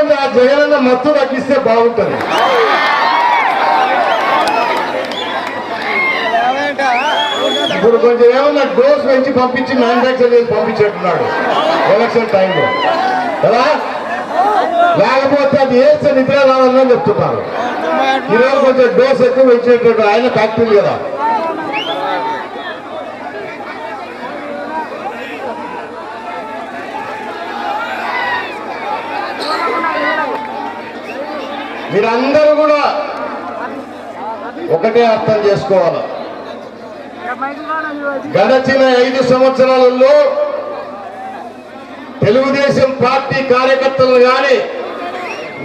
కొంచెం ఆ జగనన్న మత్తు తగ్గిస్తే బాగుంటుంది. ఇప్పుడు కొంచెం ఏమన్నా డోస్ పెంచి పంపించి మ్యానుఫాక్చర్ చేసి పంపించేట్టున్నాడు. ఎలక్షన్ టైంలో. కదా? లేకపోతే అది వేస్తే నిద్ర రావాలని చెప్తున్నారు. ఈరోజు కొంచెం డోస్ ఎక్కువ పెంచేటట్టు ఆయన ఫ్యాక్టరీ కదా. మీరందరూ కూడా ఒకటే అర్థం చేసుకోవాలి. గడచిన ఐదు సంవత్సరాలలో తెలుగుదేశం పార్టీ కార్యకర్తలను కానీ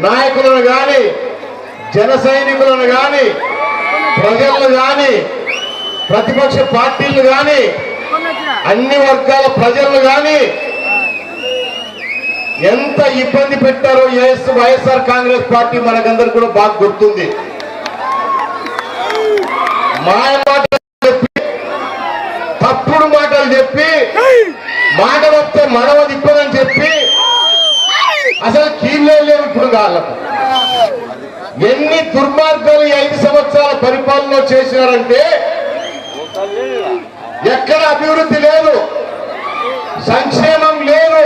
నాయకులను కానీ జన సైనికులను గాని ప్రజలను కానీ ప్రతిపక్ష పార్టీలు కానీ అన్ని వర్గాల ప్రజలను కానీ ఎంత ఇబ్బంది పెట్టారో ఎస్ వైఎస్ఆర్ కాంగ్రెస్ పార్టీ మనకందరు కూడా బాగా గుర్తుంది. మాయ మాటలు చెప్పి తప్పుడు మాటలు చెప్పి మాట వస్తే మనవ అని చెప్పి అసలు కీళ్ళే లేవు ఇప్పుడు కాళ్ళకు ఎన్ని దుర్మార్గాలు ఐదు సంవత్సరాల పరిపాలన చేసినారంటే ఎక్కడ అభివృద్ధి లేదు సంక్షేమం లేదు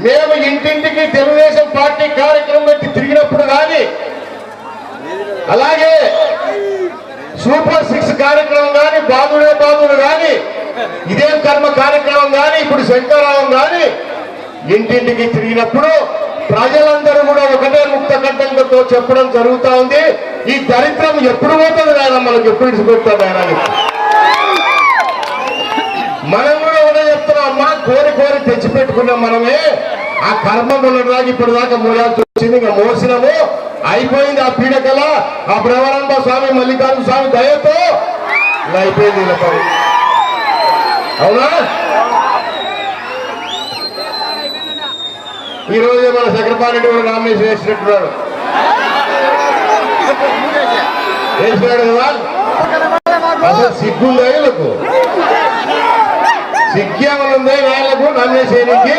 మేము ఇంటింటికి తెలుగుదేశం పార్టీ కార్యక్రమం పెట్టి తిరిగినప్పుడు కానీ అలాగే సూపర్ సిక్స్ కార్యక్రమం కానీ బాధుడే బాధుడు కానీ ఇదేం కర్మ కార్యక్రమం కానీ ఇప్పుడు శంకరావం కానీ ఇంటింటికి తిరిగినప్పుడు ప్రజలందరూ కూడా ఒకటే ముక్త కంఠంతో చెప్పడం జరుగుతూ ఉంది. ఈ దరిద్రం ఎప్పుడు పోతుంది ఆయన మనకు ఎప్పుడు ఇడిచిపెడుతుంది ఆయన మనం కూడా ఒకటే చెప్తున్నాం అమ్మా కోరి కోరి తెచ్చిపెట్టుకున్నాం మనమే ఆ కర్మ మొన్నటిదాకా ఇప్పుడు దాకా మోయాల్సి వచ్చింది ఇంకా మోసినము. అయిపోయింది ఆ పీడకల. ఆ బ్రహ్మానంద స్వామి మల్లికార్జున స్వామి దయతో అయిపోయింది అవునా? ఈ రోజే మన శంకరపారెడ్డి కూడా నామినేషన్ వేసినట్టున్నాడు. వేసినాడు కదా? అసలు సిగ్గుందా వీళ్ళకు? సిగ్గేమన్నా ఉందా వేళ్ళకు నామినేషన్ చేయడానికి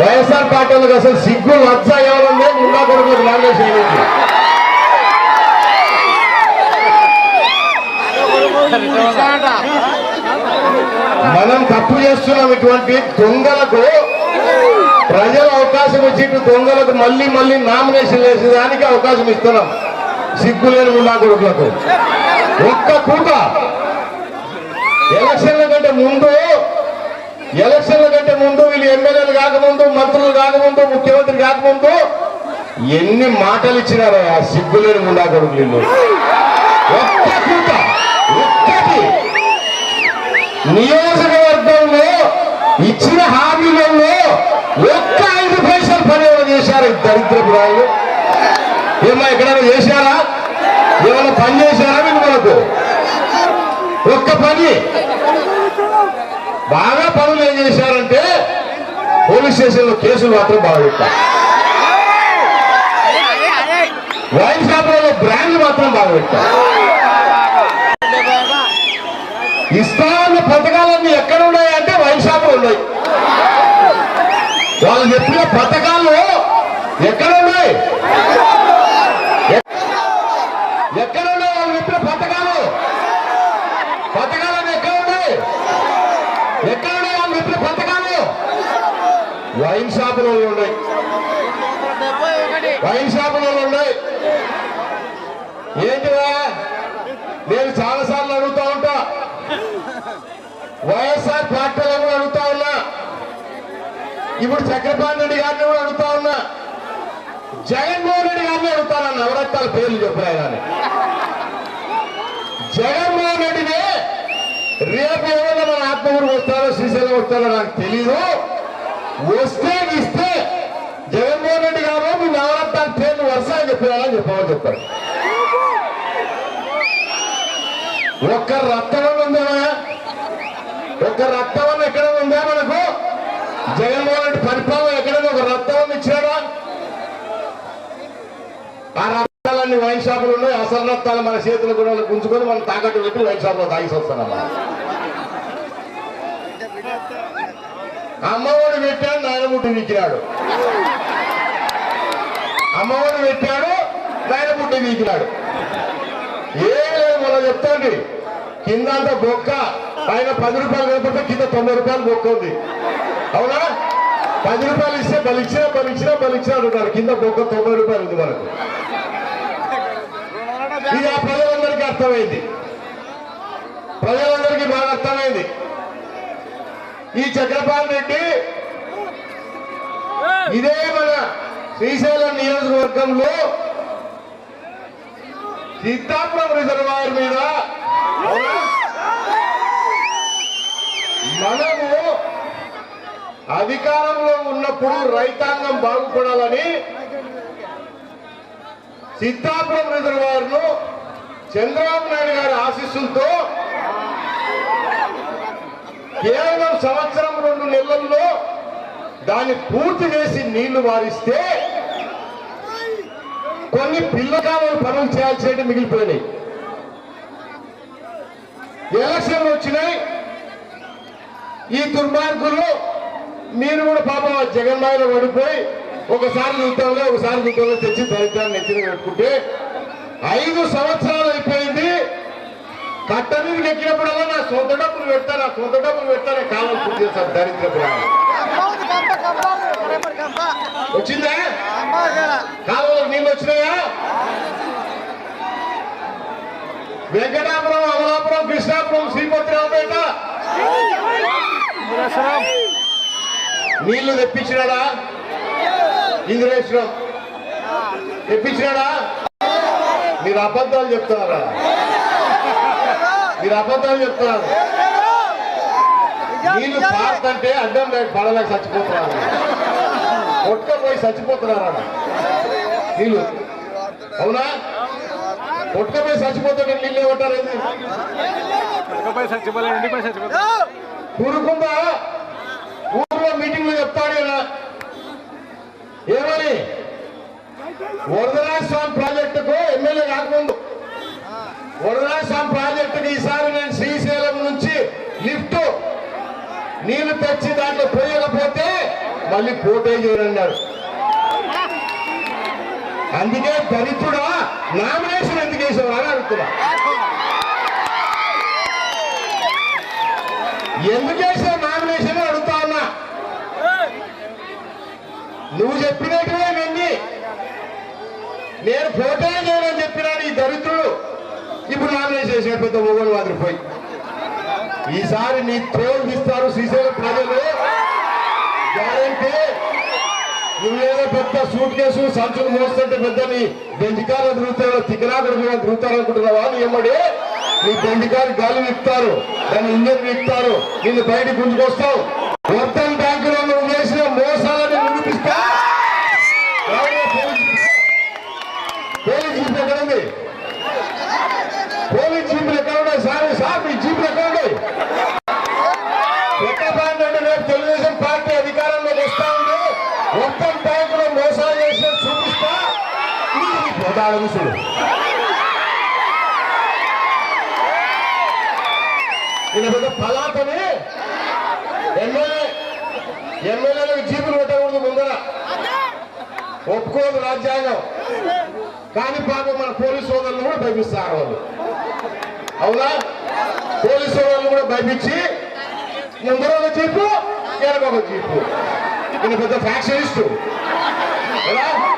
వైఎస్ఆర్ పార్టీ వాళ్ళకి అసలు సిగ్గు లజ్జ ఏమన్నా ముందా కొడుకు నామినేషన్ మనం తప్పు చేస్తున్నాం ఇటువంటి దొంగలకు. ప్రజలు అవకాశం ఇచ్చి ఇటు దొంగలకు మళ్ళీ మళ్ళీ నామినేషన్ వేసేదానికి అవకాశం ఇస్తున్నాం. సిగ్గులేని ఉండా కొడుకులకు. ఒక్క కూట ఎలక్షన్ల కంటే ముందు ఎలక్షన్ల కంటే ముందు వీళ్ళు ఎమ్మెల్యేలు కాకముందు మంత్రులు కాకముందు ముఖ్యమంత్రి కాకముందు ఎన్ని మాటలు ఇచ్చినారో ఆ సిగ్గులేని ముండా కొడుకులు వీళ్ళు. ఒక్కటి. నియోజకవర్గంలో ఇచ్చిన హామీలలో ఒక్క ఐదు పైసలు పని చేశారు ఈ దరిద్రపు రాళ్ళు ఎక్కడైనా చేశారా? ఏమైనా పని చేశారా మీకు మనకు? ఒక్క పని. బాగా పనులు ఏం చేశారంటే పోలీస్ స్టేషన్లో కేసులు మాత్రం బాగా పెట్టారు వైన్ షాపులలో బ్రాండ్లు మాత్రం బాగా పెట్టారు ఇస్తాన్న పథకాలన్నీ ఎక్కడ ఉన్నాయి అంటే వైన్ షాపులు ఉన్నాయి. వాళ్ళు చెప్పిన పథకాలు ఎక్కడ ఉన్నాయి ఎ- ఎక్కడ ఉన్నాయి వాళ్ళు చెప్పిన పథకాలు పథకాలు ఎక్కడ ఉన్నాయి ఎక్కడ ఉన్నాయి వాళ్ళు చెప్పిన పథకాలు వైన్ షాపులలో ఉన్నాయి వైన్ షాపులలో ఉన్నాయి ఏంటిరా? నేను చాలా సార్లు అడుగుతా ఉంటా. వైఎస్ఆర్ పార్టీలో కూడా అడుగుతా ఉన్నా. ఇప్పుడు చక్రపాణి రెడ్డి గారిని కూడా అడుగుతా ఉన్నా. జగన్మోహన్ రెడ్డి గారిని అడుగుతాను నవరత్నాల పేర్లు చెప్పరా కానీ జగన్మోహన్ రెడ్డిని రేపు ఎవరైనా మన ఆత్మగురు వస్తారో శ్రీశైలం వస్తారో నాకు తెలీదు. వస్తే ఇస్తే జగన్మోహన్ రెడ్డి గారు మీ నవరత్నాలు పేర్లు వరుస అని చెప్పారని చెప్పమని చెప్పారు. ఒక్క రక్తం ఉందా ఒక్క రక్తం ఎక్కడ ఉందా మనకు? జగన్మోహన్ రెడ్డి పరిపాలన ఎక్కడైనా ఒక రత్నం ఇచ్చాడా ఆ రక్తాలన్నీ వైన్ షాపులు ఉన్నాయి అసలు రక్తాలు మన చేతులు కూడా ఉంచుకొని మనం తాకట్టు పెట్టి వైన్ షాపులో తాగిసి వస్తానమ్మా అమ్మఒడి పెట్టాడు నాయనముట్టి వీకినాడు అమ్మఒడి పెట్టాడు నాయనముట్టి వీకినాడు ఏం లేదు మనం చెప్తాండి. కింద అంతా బొక్క పైన పది రూపాయలు కనపడితే కింద తొంభై రూపాయలు బొక్క ఉంది. అవునా? పది రూపాయలు ఇస్తే బలిచ్చినా బలిచ్చినా బలిచ్చినా అంటున్నారు. కింద బొక్క తొంభై రూపాయలు ఉంది మనకు. ఇది ఆ ప్రజలందరికీ అర్థమైంది. ప్రజలందరికీ బాగా అర్థమైంది. ఈ చక్రపాణి రెడ్డి. ఇదే మన శ్రీశైలం నియోజకవర్గంలో సీతాపురం రిజర్వాయర్ మీద మనము అధికారంలో ఉన్నప్పుడు రైతాంగం బాగుపడాలని సీతాపురం రిజర్వాయర్ను చంద్రబాబు నాయుడు గారి ఆశీస్సులతో కేవలం సంవత్సరం రెండు నెలల్లో దాన్ని పూర్తి చేసి నీళ్ళు వారిస్తే కొన్ని పిల్లకాలను పనులు చేయాల్సి మిగిలిపోయినాయి. ఎలక్షన్లు వచ్చినాయి. ఈ దుర్మార్గులు మీరు కూడా పాపం ఆ జగన్మాయలో పడిపోయి ఒకసారి చూద్దాంలో ఒకసారి చూద్దాంలో తెచ్చి దరిద్రాన్ని ఎత్తిన పెట్టుకుంటే ఐదు సంవత్సరాలు అయిపోయింది. కట్ట మీదకి ఎక్కినప్పుడల్లా నా సొంత డబ్బులు పెడతా నా సొంత డబ్బులు పెడతా నేను కాలం పూర్తి చేస్తాను దరిద్ర ప్రాణం. వచ్చిందా? కాలంలో నీళ్ళు వచ్చినాయా? వెంకటాపురం అమలాపురం కృష్ణాపురం శ్రీపతిరావుపేట నీళ్ళు తెప్పించినాడా? ఇంద్రేశ్వరం. తెప్పించినాడా? మీరు అబద్ధాలు చెప్తున్నారా? మీరు అబద్ధాలు చెప్తున్నారు. నీళ్ళు పారుతుంటే అడ్డం లేక పడలేక చచ్చిపోతున్నారు. కొట్టుకపోయి చచ్చిపోతున్నారు నీళ్ళు అవునా? కొట్టుకపోయి చచ్చిపోతుంటే నీళ్ళు ఏమంటారు ఊరుకుందా? ఊర్లో మీటింగ్లో చెప్తాడు ఈయన. ఏమని? వరదరాజ స్వామి ప్రాజెక్టుకు ఎమ్మెల్యే కాకముందు వరదరాజ స్వామి ప్రాజెక్టుకి ఈసారి నేను శ్రీశైలం నుంచి లిఫ్ట్ నీళ్ళు తెచ్చి దాంట్లో పోయకపోతే మళ్ళీ పోటీ చేయనన్నారు అందుకే దరిద్రుడా నామినేషన్ ఎందుకు వేసావు? అని అడుగుతున్నా. ఎందుకు వేసావు నామినేషన్ అడుగుతా ఉన్నా. నువ్వు చెప్పినట్టువే విన్ని నేను ఫోటో చేయనని చెప్పినాను ఈ దరిద్రుడు నామినేషన్ చేసిన పెద్ద మొగలు మాదిరిపోయి. ఈసారి నీ తోలు తీస్తారు శ్రీశైలం ప్రజలు. గ్యారంటీ నువ్వేదో పెద్ద సూట్ కేసు సంచులు మోస్తుంటే పెద్ద నీ బెంజికాలు తిరుగుతారో తిక్కనాకుడు మీద తిరుగుతారు అనుకుంటున్నావా నీ ఎమ్మడి? నీ బెంజికాలు గాలి విప్తారు దాన్ని ఇంజన్ విప్తారు నిన్ను బయట గుంజుకొస్తావు. మొత్తం బ్యాంకులో నువ్వు చేసిన మోసాలని నిరూపిస్తా ఎవరో పోలీస్ పోలీస్ జీప్ ఎక్కడ ఉంది పోలీస్ జీపులు ఎక్కడ ఉన్నాయి సార్ సార్ మీ జీపులు ఎక్కడ ఉన్నాయి చక్రపాణి రెడ్డి రేపు తెలుగుదేశం పార్టీ అధికారంలోకి వస్తా ఉంది మొత్తం బ్యాంకులో మోసాలు చేసిన చూపిస్తా ప్రధానముసుడు ఈయన పెద్ద పలాతని ఎమ్మెల్యే ఎమ్మెల్యేలకు జీపులు పెట్టకూడదు ముందర. ఒప్పుకోదు రాజ్యాంగం. కానీ పాపం మన పోలీసు సోదరులు కూడా భయపిస్తారు వాళ్ళు. అవునా? పోలీసు సోదరులు కూడా భయపించి ముందర ఒక జీపు వెనక ఒక జీపు. ఈయన పెద్ద ఫ్యాక్షనిస్టు. ఎలా?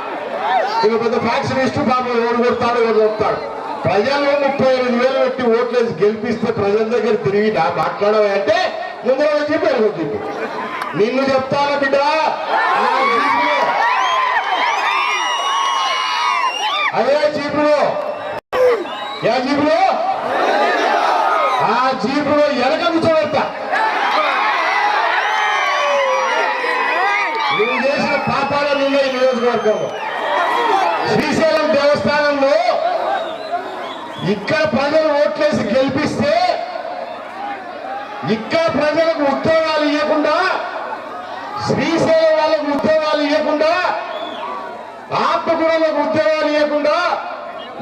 ఇక పెద్ద ఫ్యాక్షనిస్టు పాపం ఎవరు కొడతాడు ఎవరు కొడతాడు. ప్రజల్లో ముప్పై ఎనిమిది వేలు పెట్టి ఓట్లేసి గెలిపిస్తే ప్రజల దగ్గర తిరిగి నా మాట్లాడవా అంటే ముందర ఒక జీపు వెనక నిన్ను చెప్తాను బిడ్డ. అదే జీపులో ఏ జీపులో ఆ జీపులో ఎనక కూర్చోబెడతా. నువ్వు చేసిన పాపాల నిన్న ఈ నియోజకవర్గంలో. శ్రీశైలం దేవస్థానంలో ఇక్కడ ప్రజలు ఓట్లేసి గెలిపిస్తే ఇక్కడ ప్రజలకు ఉద్యోగాలు ఇవ్వకుండా శ్రీశైలం వాళ్ళకు ఉద్యోగాలు ఇవ్వకుండా ఆత్మకూరలకు ఉద్యోగాలు ఇవ్వకుండా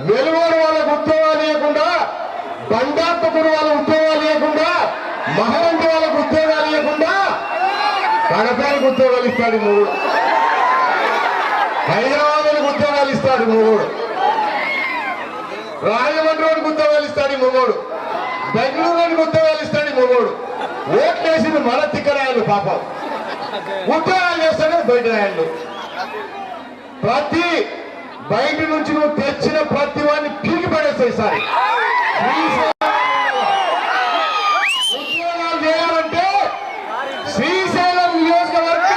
వెలుగోడు వాళ్ళకు ఉద్యోగాలు ఇవ్వకుండా బండాత్మకూరు వాళ్ళ ఉద్యోగాలు ఇవ్వకుండా మహరంతి వాళ్ళకు ఉద్యోగాలు ఇవ్వకుండా కడపలకు ఉద్యోగాలు ఇస్తాడు మూడు. ఇస్తాడు ఈ రాజమండ్రి వాడు ఉద్యోగాలు ఇస్తాడు ఈ మొగోడు. బెంగళూరు వాడు ఉద్యోగాలు ఇస్తాడు ఈ మొగోడు. ఓట్లేసింది మన తిక్కరాయలు పాపం. ఉద్యోగాలు చేస్తాడు బయట రాయలు ప్రతి బయట నుంచి నువ్వు తెచ్చిన ప్రతి వాడిని పీకి పడేస్తాయి సార్ ఉద్యోగాలు చేయాలంటే శ్రీశైలం నియోజకవర్గ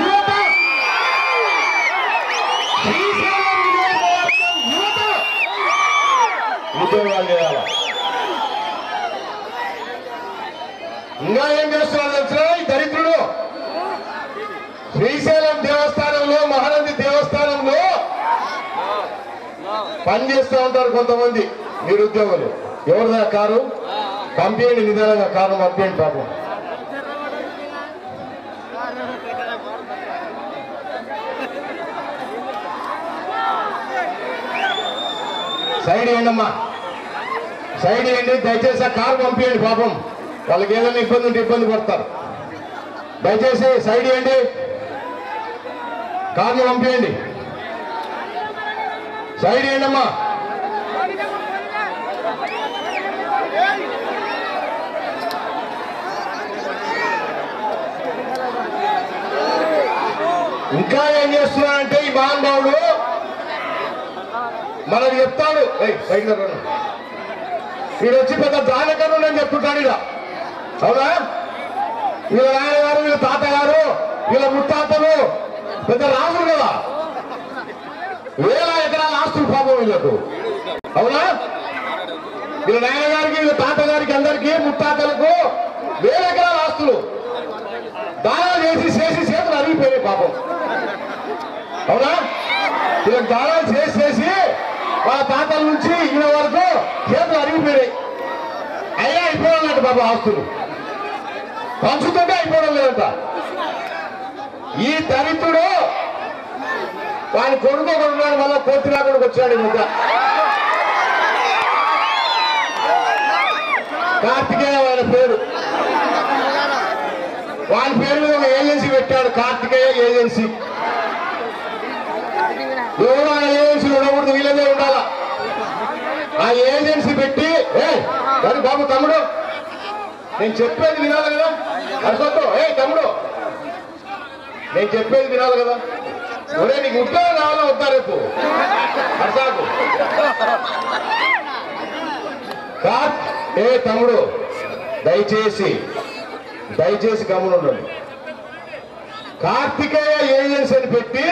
యువత శ్రీశైలం నియోజకవర్గం యువత ఉద్యోగాలు చేయాలి ఇంకా ఏం చేస్తున్నారు తెలుసా ఈ దరిద్రుడు శ్రీశైలం దేవస్థానంలో మహానంది దేవస్థానంలో పని చేస్తూ ఉంటారు కొంతమంది నిరుద్యోగులు. ఎవరిదా కారు? పంపించండి నిదానంగా కారు పంపించండి పాపం. సైడ్ ఏండమ్మా సైడ్ ఏంటి దయచేసి ఆ కారు పంపించండి పాపం. వాళ్ళకి ఏదైనా ఇబ్బంది ఉంటే ఇబ్బంది పడతారు. దయచేసి సైడ్ ఏంటి కార్లు పంపించండి సైడ్ ఏంటమ్మా ఇంకా ఏం చేస్తున్నాడంటే ఈ మహానుభావుడు మనకు చెప్తాడు. ఏయ్, సైడ్ వీడు వచ్చి పెద్ద దానకరుడు నేను చెప్తుంటాడు ఇలా అవునా? వీళ్ళ నాన్నగారు వీళ్ళ తాతగారు వీళ్ళ ముత్తాతలు పెద్ద రాజులు కదా. వేల వీళ్ళకు అవునా? వీళ్ళ నాన్నగారికి వీళ్ళ తాతగారికి అందరికి ముత్తాతలకు వేల ఎకరాల ఆస్తులు. దానాలు చేసి చేసి చేతులు అరిగిపోయాయి పాపం. అవునా? వీళ్ళకి దానాలు చేసి చేసి వాళ్ళ తాతల నుంచి ఈయన వరకు చేతులు అరిగిపోయాయి అయ్యా అయిపోవాలంట బాబు ఆస్తులు. పంచుతుంటే అయిపోవడం లేదంట. ఈ దరిద్రుడు వాని కొడుకు ఒకడు ఉన్నాడు మళ్ళా కోర్టు రాకుండా వచ్చాడు ముద్ద కార్తికేయ వాళ్ళ పేరు. వాళ్ళ పేరు మీద ఒక ఏజెన్సీ పెట్టాడు కార్తికేయ ఏజెన్సీ. ఎవరు ఆ ఏజెన్సీ ఉండకూడదు వీళ్ళదే ఉండాలా? ఆ ఏజెన్సీ పెట్టి ఏ కానీ బాబు తమ్ముడు నేను చెప్పేది వినాలి కదా? అసలు ఏ తమ్ముడు నేను చెప్పేది వినాలి కదా? ఒరే నీకు ఉద్యోగం కావాలా వద్దా రేపు? అర్థాకు కార్ ఏ తమ్ముడు దయచేసి దయచేసి గమనుండండి. కార్తికేయ ఏజెన్సీ అని పెట్టి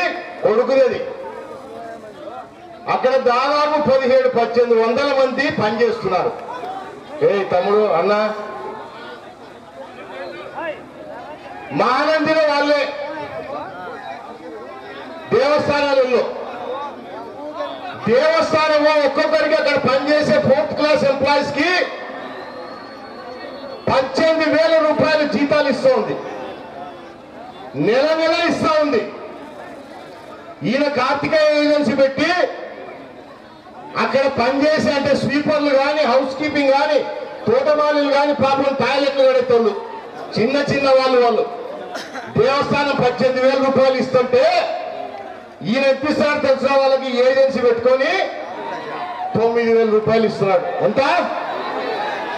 కొడుకునేది. అక్కడ దాదాపు పదిహేడు పద్దెనిమిది వందల మంది పనిచేస్తున్నారు. ఏ తమ్ముడు అన్న? మానందిలో వాళ్ళే. దేవస్థానాలలో. దేవస్థానంలో ఒక్కొక్కరికి అక్కడ పనిచేసే ఫోర్త్ క్లాస్ ఎంప్లాయీస్కి పద్దెనిమిది వేల రూపాయలు జీతాలు ఇస్తూ ఉంది. నెల నెల ఇస్తా ఉంది. ఈయన కార్తికేయ ఏజెన్సీ పెట్టి అక్కడ పనిచేసే అంటే స్వీపర్లు కానీ హౌస్ కీపింగ్ కానీ తోటమాలీలు కానీ పాపం టాయిలెట్లు కడేటోళ్ళు. చిన్న చిన్న వాళ్ళు వాళ్ళు. దేవస్థానం పద్దెనిమిది వేల రూపాయలు ఇస్తుంటే ఈయన ఇప్పిస్తాడు తెలిసిన వాళ్ళకి ఏజెన్సీ పెట్టుకొని తొమ్మిది వేల రూపాయలు ఇస్తున్నాడు. ఎంత?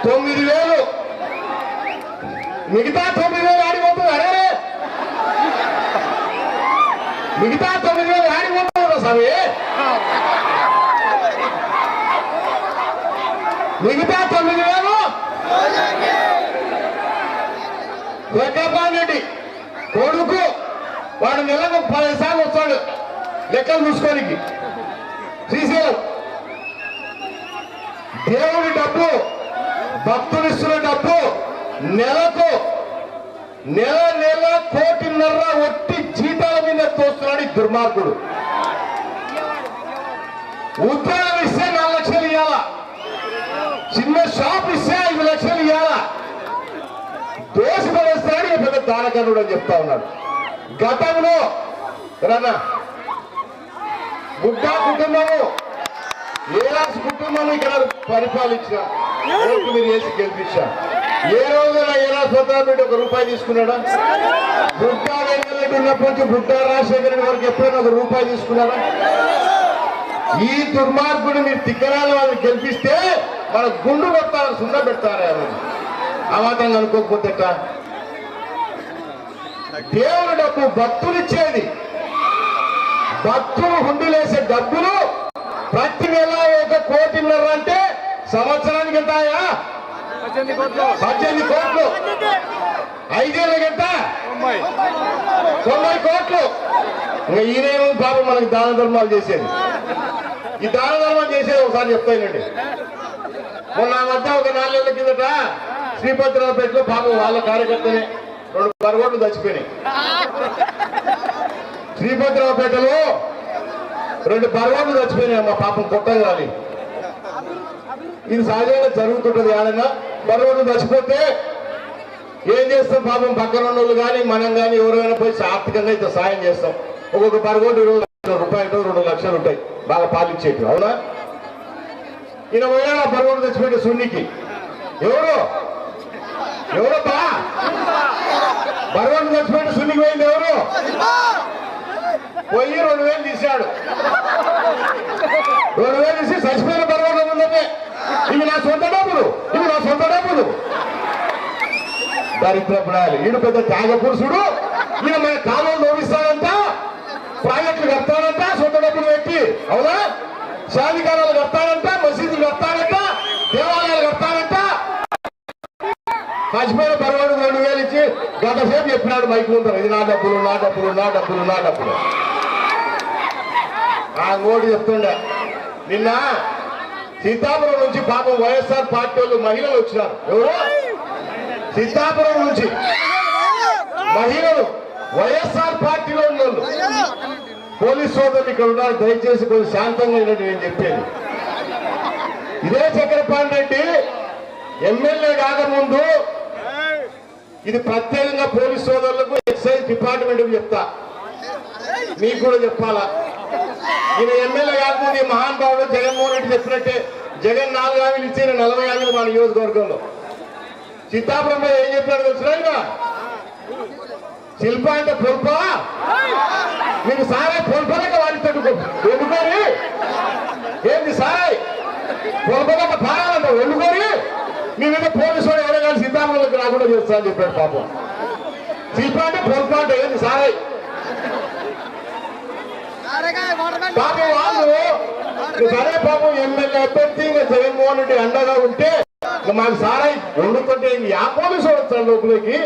తొమ్మిది వేలు. మిగతా తొమ్మిది వేలు ఆడిపోతుంది. అరే మిగతా తొమ్మిది వేలు ఆడిపోతుంది స్వామి? మిగతా తొమ్మిది వేలు. వెంకటపాల్ రెడ్డి కొడుకు వాడు నెలకు పది సార్లు వస్తాడు. లెక్కలు చూసుకోనికి. శ్రీశైలం. దేవుడి డబ్బు భక్తుడిస్తున్న డబ్బు నెలకు నెల నెల కోటిన్నర ఒట్టి జీతాల మీద తోస్తున్నాడు ఈ దుర్మార్గుడు. ఉద్యోగం ఇస్తే నాలుగు లక్షలు ఇవ్వాలా చిన్న షాప్ ఇస్తే ఐదు లక్షలు ఇవ్వాలా దోష పడేస్తాడు పెద్ద దానకరుడు అని చెప్తా ఉన్నాడు. గతంలో రన్నా బుడ్డా కుటుంబము. ఏరాస్ కుటుంబం ఇక్కడ పరిపాలించిన మీరు వేసి గెలిపించా ఏ రోజున ఎలా పెట్టి ఒక రూపాయి తీసుకున్నాడా? బుడ్డా వెంకరెడ్డి ఉన్నప్పటి నుంచి బుడ్డా రాజశేఖర రెడ్డి వరకు ఎప్పుడైనా ఒక రూపాయి తీసుకున్నాడా? ఈ దుర్మార్గుడు మీరు తిక్కరాల వాళ్ళని గెలిపిస్తే మన గుండు కొట్టారు సున్న పెడతారు ఎవరు అనుకోకపోతే దేవుడు డబ్బు భక్తులు ఇచ్చేది. భక్తులు హుండీలేసే డబ్బులు ప్రతి నెల ఒక కోటిన్నర అంటే సంవత్సరానికి ఎంతాయా పద్దెనిమిది కోట్లు. ఐదేళ్ళకి ఎంత? తొంభై. కోట్లు. ఈయనేమో పాపం మనకి దాన ధర్మాలు చేసేది. ఈ దాన ధర్మం చేసేది ఒకసారి చెప్తానండి మొన్న మధ్య ఒక నాలుగేళ్ళ కిందట శ్రీభద్రాపేటలో పాపం వాళ్ళ కార్యకర్తనే రెండు పరగొట్లు చచ్చిపోయినాయి. శ్రీభద్రాపేటలో రెండు పర్వాలు చచ్చిపోయినాయి అమ్మ పాపం కొట్టగాలి. ఇది సహజంగా జరుగుతుంటది ఏడన్నా పర్వాలు చచ్చిపోతే ఏం చేస్తాం పాపం? పక్కన ఉన్న వాళ్ళు కానీ మనం కానీ ఎవరైనా పోయి ఆర్థికంగా అయితే సాయం చేస్తాం. ఒక్కొక్క పరగోటి ఇరవై లక్షల రూపాయలు రెండు లక్షలు ఉంటాయి. బాగా పాలిచ్చేటి అవునా? ఈయన పోయాడు ఆ పరగోడు తెచ్చిపెట్టే సున్నికి. ఎవరు? ఎవరు బా పరగోడు తెచ్చిపెట్టి సున్నికి పోయింది ఎవరు? పోయి రెండు వేలు తీశాడు. రెండు వేలు తీసి చచ్చిపోయిన పర్వాలేదు ఉందంటే ఇవి నా సొంత డబ్బులు ఇవి నా సొంత డబ్బులు. దరిద్రపడాలి ఈయన పెద్ద త్యాగ పురుషుడు ఈయన మన కాలం నోవిస్తాడంట ప్రాజెక్టులు కడతాడంట సొంత డబ్బులు పెట్టి అవునా? సాధికారాలు కడతాడంట మసీదులు కడతాడంట దేవాలయాలు కడతాడంట. మర్చిపోయిన పరవాడు రెండు వేలు ఇచ్చి గంట సేపు చెప్పినాడు మైక్ ముందర ఇది నా డబ్బులు నా డబ్బులు నా డబ్బులు నా డబ్బులు. ఆ నోటి చెప్తుండే. నిన్న సీతాపురం నుంచి పాపం వైఎస్ఆర్ పార్టీ వాళ్ళు మహిళలు వచ్చినారు. ఎవరు? సీతాపురం నుంచి. మహిళలు. వైఎస్ఆర్ పార్టీలో ఉన్న వాళ్ళు పోలీస్ సోదరులు ఇక్కడ ఉన్నారు. దయచేసి కొంచెం శాంతంగా వినండి నేను చెప్పేది. ఇదే చక్రపాణి రెడ్డి ఎమ్మెల్యే కాకముందు ఇది ప్రత్యేకంగా పోలీస్ సోదరులకు ఎక్సైజ్ డిపార్ట్మెంట్ చెప్తా. మీకు కూడా చెప్పాలా? ఈయన ఎమ్మెల్యే కాకపోతే ఈ మహాన్ బాబు జగన్మోహన్ రెడ్డి చెప్పినట్టే జగన్ నాలుగు హామీలు ఇచ్చి నలభై హామీలు మా నియోజకవర్గంలో. సీతాపురంలో ఏం చెప్పాడు తెలుసునా శిల్ప అంటే పొల్ప? మీకు సారాయి పొల్పలక వాడి తట్టుకో ఎందుకని ఏంది సాయ్ పొల్పలేక పారాలంట ఎందుకని మీ మీద పోలీసు వాడు ఎవరైనా కానీ సీతాపురంలోకి రాకుండా చేస్తా అని చెప్పాడు పాపం. శిల్ప అంటే పొల్ప అంటే ఏంది సాయ్ పాపం వాళ్ళు సరే పాపం ఎమ్మెల్యే అభ్యర్థి ఇంకా జగన్మోహన్ రెడ్డి అండగా ఉంటే మాకు సారాయి వండుతుంటే ఇంక యా పోలీసు వస్తాడు లోపలికి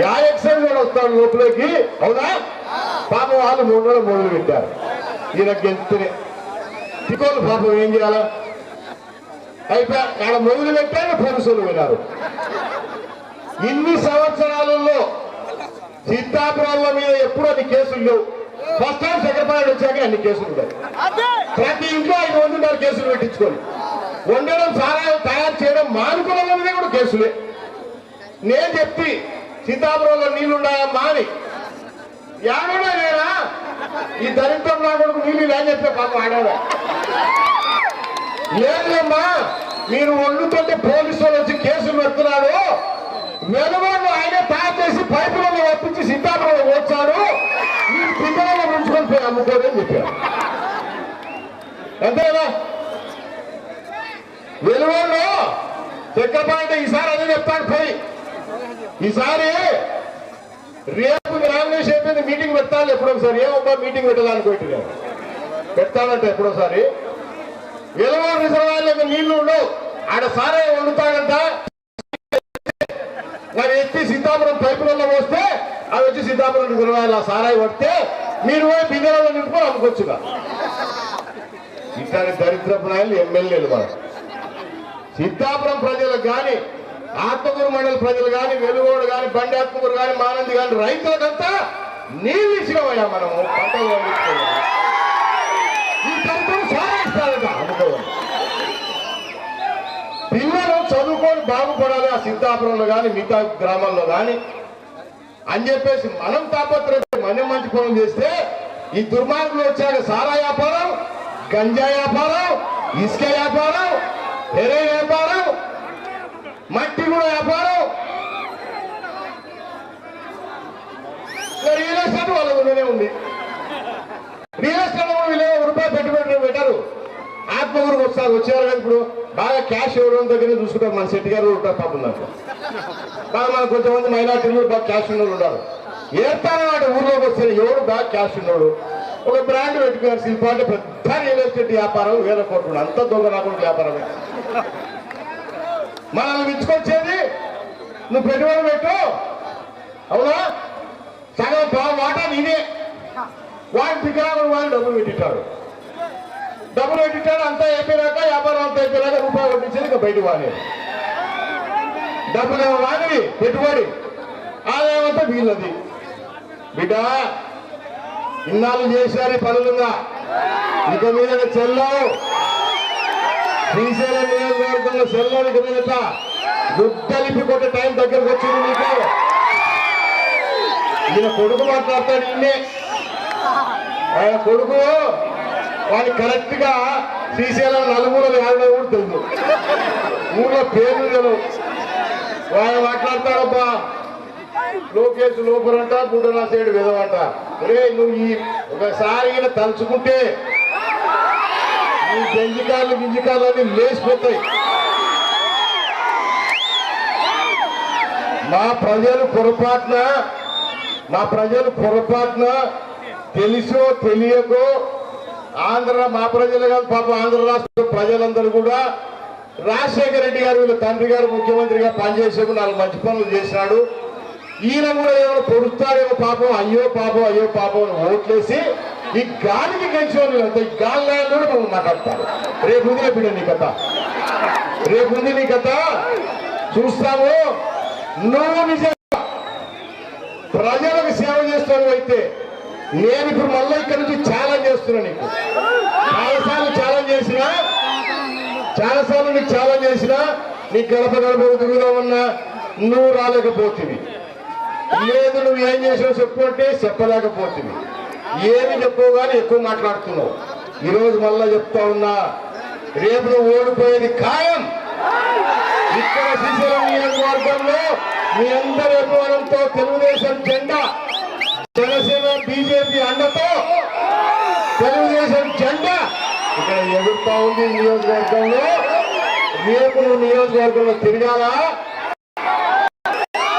యా ఎక్సైజ్ కూడా వస్తాడు లోపలికి అవునా? పాపం వాళ్ళు మూడు నెలలు మూడు పెట్టారు. ఈయన గెలుపునే తికోలు పాపం ఏం చేయాలా? అయిపోయా ఆడ మొదలు పెట్టారు పోలీసులు విన్నారు ఇన్ని సంవత్సరాలలో సీతాపురాల మీద ఎప్పుడు అది కేసులు లేవు. ఫస్ట్ టైం సెక్రటరీ వచ్చాక అన్ని కేసులు ఉంటాయి ప్రతి ఇంట్లో ఐదు వందల ఉన్నారు కేసులు పెట్టించుకొని. వండడం సారాయం తయారు చేయడం మానుకున్న వాళ్ళ మీద కూడా కేసులే. నేను చెప్పి సీతాపురంలో నీళ్ళున్నాయమ్మా అని. ఎవడా నేనా? ఈ దరిద్రం నా కొడుకు నీళ్ళు ఇలా అని చెప్పే పాప ఆడాడు? లేదమ్మా మీరు వండుతుంటే పోలీసు వాళ్ళు వచ్చి కేసులు పెడుతున్నాడు వెలువను ఆయన తయారు చేసి పైపులను ఒప్పించి సీతాపురంలో పిల్లలను ఉంచుకొని పోయి చెప్పారు. అంతేనా వెలువలో చక్రపాణి ఈసారి అదే చెప్తాను పోయి. ఈసారి రేపు నామినేషన్ అయిపోయింది మీటింగ్ పెట్టాలి ఎప్పుడొకసారి ఏమబ్బా మీటింగ్ పెట్టడానికి పెట్టినా ఎప్పుడోసారి. వెలువ రిజర్వాయర్లకు నీళ్ళు ఉండవు. ఆడ సారే వండుతాడంట. మరి ఎత్తి సీతాపురం పైపులలో పోస్తే అవి వచ్చి సీతాపురం రిజర్వాయర్లు ఆ సారాయి పడితే మీరు బిందెలలో నింపుకొని అమ్ముకోవచ్చుగా ఇట్లాంటి దరిద్రపు నాయలు ఎమ్మెల్యేలు మనం. సీతాపురం ప్రజలకు కానీ ఆత్మకూరు మండల ప్రజలు కానీ వెలుగోడు కానీ బండి ఆత్మకూరు కానీ మానంది కానీ రైతులకంతా నీళ్ళు ఇచ్చినవయ్యా మనము. పంటలు పండించుకోవాలి ఈ సాధిస్తారట అనుకోవాలి పిల్లలు చదువుకొని బాగుపడాలి ఆ సిద్ధాపురంలో కానీ మిగతా గ్రామాల్లో కానీ అని చెప్పేసి మనం తాపత్రయం మనం మంచి పనులు చేస్తే ఈ దుర్మార్గులు వచ్చాక సారా వ్యాపారం గంజా వ్యాపారం ఇసుక వ్యాపారం ఎరే వ్యాపారం మట్టి కూడా వ్యాపారం. రియల్ ఎస్టేట్ వాళ్ళ ఉంది. రియల్ ఎస్టేట్ వీళ్ళు ఒక పెట్టుబడి పెట్టారు. ఆత్మగురికి ఒకసారి వచ్చేవారు కదా ఇప్పుడు బాగా క్యాష్ ఇవ్వడం దగ్గర చూసుకుంటారు. మన శెట్టి గారు ఉంటారు పాపం దాంట్లో. బాగా మన కొంతమంది మైనార్టీలు బాగా క్యాష్ ఉన్నోళ్ళు ఉన్నారు. ఏర్తానమాట ఊర్లోకి వస్తే ఎవరు బాగా క్యాష్ ఉన్నాడు? ఒక బ్రాండ్ పెట్టుకున్నారు. శిల్ప అంటే పెద్ద రియల్ ఎస్టేట్ వ్యాపారం వేల కోట్లు అంత దొంగ రాకుండా వ్యాపారమే మనల్ని ఇచ్చుకొచ్చేది నువ్వు పెట్టుబడి పెట్టు. అవునా? సగం వాటా నీదే. వాడి పిక్కరాలు వాళ్ళు డబ్బులు పెట్టింటాడు డబ్బులు పెట్టింటాడు అంతా అయిపోయినాక వ్యాపారం అంతా అయిపోయినాక రూపాయి కొట్టించేది ఇంకా బయట వాడే. డబ్బులు ఏమో వాడి పెట్టుబడి. ఆదాయం అంతా మిగిలినది. బిడ్డ ఇన్నాళ్ళు చేశారు పనులుగా ఇక మీద చెల్లవు. శ్రీశైలం నియోజకవర్గంలో చెల్లవు ఇక మీద గుడ్డలిపి కొట్టే టైం దగ్గరకు వచ్చింది నీకు. ఈయన కొడుకు మాట్లాడతాడు ఈయనే ఆయన కొడుకు వాళ్ళు కరెక్ట్గా శ్రీశైలం నలుగురు యాభై కూడా తెలుసు. ఊళ్ళో పేర్లు తెలియదు వాళ్ళు మాట్లాడతారబ్బా. లోకేష్ లోపలంట బుడ్డనా సైడ్ విధమంట రే నువ్వు ఈ ఒకసారి తలుచుకుంటే ఈ గంజికాయలు గింజికాయలు అన్ని లేచిపోతాయి. మా ప్రజలు పొరపాటున మా ప్రజలు పొరపాటున తెలుసో తెలియకో ఆంధ్ర మా ప్రజలు కాదు పాప ఆంధ్ర రాష్ట్ర ప్రజలందరూ కూడా రాజశేఖర రెడ్డి గారు వీళ్ళ తండ్రి గారు ముఖ్యమంత్రిగా పనిచేసేప్పుడు నాలుగు మంచి పనులు చేసినాడు. ఈయన కూడా ఏమైనా పొడుస్తాడేమో పాపం అయ్యో పాపం అయ్యో పాపం అని ఓట్లేసి ఈ గాలికి గెలిచేవాళ్ళు ఈ గాలి కూడా మనం మాట్లాడతారు. రేపు ఉంది రేపు నీ కథ? రేపు ఉంది నీ కథ? చూస్తాము. నువ్వు నిజంగా ప్రజలకు సేవ చేస్తాను అయితే నేను ఇప్పుడు మళ్ళీ ఇక్కడ నుంచి ఛాలెంజ్ చేస్తున్నా నీకు. చాలాసార్లు ఛాలెంజ్ చేసినా చాలాసార్లు నీకు ఛాలెంజ్ చేసినా నీ గడప గడప తిరుగుదామన్నా నువ్వు రాలేకపోతుంది లేదు నువ్వు ఏం చేసావు చెప్పు అంటే చెప్పలేకపోతుంది ఏమి చెప్పవు కానీ ఎక్కువ మాట్లాడుతున్నావు. ఈరోజు మళ్ళా చెప్తా ఉన్నా రేపు నువ్వు ఓడిపోయేది ఖాయం. ఇక్కడ శ్రీశైలం నియోజకవర్గంలో మీ అందరి అభిమానంతో తెలుగుదేశం జెండా జనసేన బీజేపీ అండతో తెలుగుదేశం జెండా ఇక్కడ ఎగురుతా ఉంది నియోజకవర్గంలో. రేపు నియోజకవర్గంలో తిరగాలా?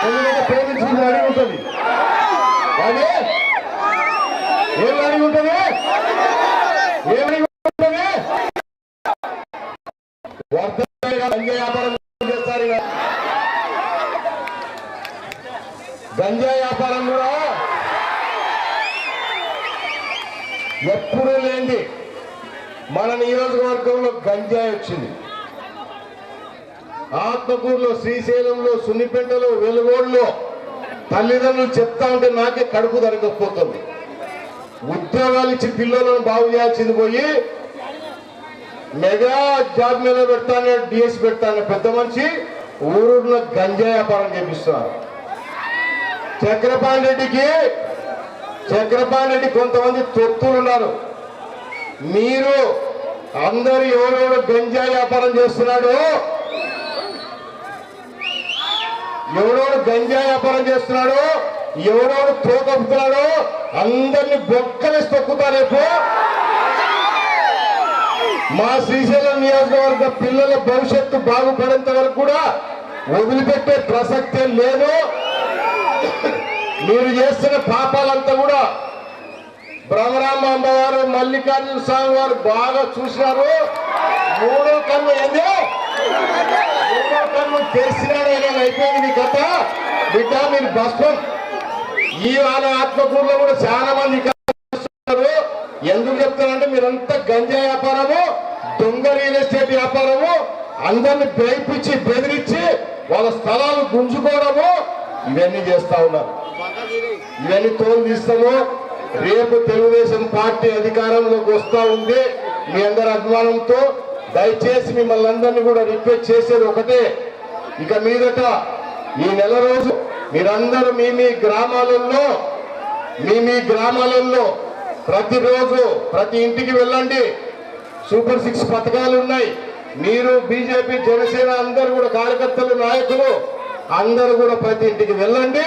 ఎందుకంటే ప్రేమించింది అడిగి ఉంటుంది అదే? ఏం అడిగి ఉంటుంది ఏమడిగి ఉంటుంది వర్ధ గంజా వ్యాపారం చేస్తారు ఇక. గంజా వ్యాపారం కూడా ఎప్పుడూ లేనిది. మన నియోజకవర్గంలో గంజాయి వచ్చింది. ఆత్మకూరులో శ్రీశైలంలో సున్నిపేటలో వెలుగోడులో తల్లిదండ్రులు చెప్తా ఉంటే నాకే కడుపు దొరకకపోతుంది ఉద్యోగాలు ఇచ్చి పిల్లలను బాగు చేయాల్సింది పోయి మెగా జాబ్ మీద పెడతానే డిఎస్ పెడతానే పెద్ద మనిషి ఊరూరులో గంజాయి వ్యాపారం చేపిస్తున్నారు. చక్రపాణి రెడ్డికి చక్రపాణి రెడ్డి కొంతమంది తొత్తులు ఉన్నారు. మీరు అందరు ఎవరెవరు గంజా వ్యాపారం చేస్తున్నాడు ఎవడోడు గంజా వ్యాపారం చేస్తున్నాడు ఎవడోడు తోకపుతున్నాడు అందరిని బొక్కలేసి తొక్కుతా రేపు. మా శ్రీశైలం నియోజకవర్గ పిల్లల భవిష్యత్తు బాగుపడేంత వరకు కూడా వదిలిపెట్టే ప్రసక్తే లేదు. మీరు చేస్తున్న పాపాలంతా కూడా బ్రహ్మరామ అమ్మవారు మల్లికార్జున స్వామి వారు బాగా చూసినారు. మూడో కన్ను ఏంది? మూడో కన్ను తెరిచినాడు ఏదైనా అయిపోయింది మీ కథ. బిడ్డ మీరు భస్మం. ఈ వాళ్ళ ఆత్మకూరులో కూడా చాలా మంది ఇక్కడ ఎందుకు చెప్తారంటే మీరంతా గంజా వ్యాపారము దొంగ రియల్ ఎస్టేట్ వ్యాపారము అందరిని భయపించి బెదిరించి వాళ్ళ స్థలాలు గుంజుకోవడము ఇవన్నీ చేస్తా ఉన్నారు. ఇవన్నీ తోలు తీస్తాము. రేపు తెలుగుదేశం పార్టీ అధికారంలోకి వస్తా ఉంది. మీ అందరి అభిమానంతో దయచేసి మిమ్మల్ని అందరినీ కూడా రిక్వెస్ట్ చేసేది ఒకటే. ఇక మీదట ఈ నెల రోజు మీరందరూ మీ మీ గ్రామాలలో మీ మీ గ్రామాలలో ప్రతిరోజు ప్రతి ఇంటికి వెళ్ళండి. సూపర్ సిక్స్ పథకాలు ఉన్నాయి. మీరు బీజేపీ జనసేన అందరూ కూడా కార్యకర్తలు నాయకులు అందరూ కూడా ప్రతి ఇంటికి వెళ్ళండి.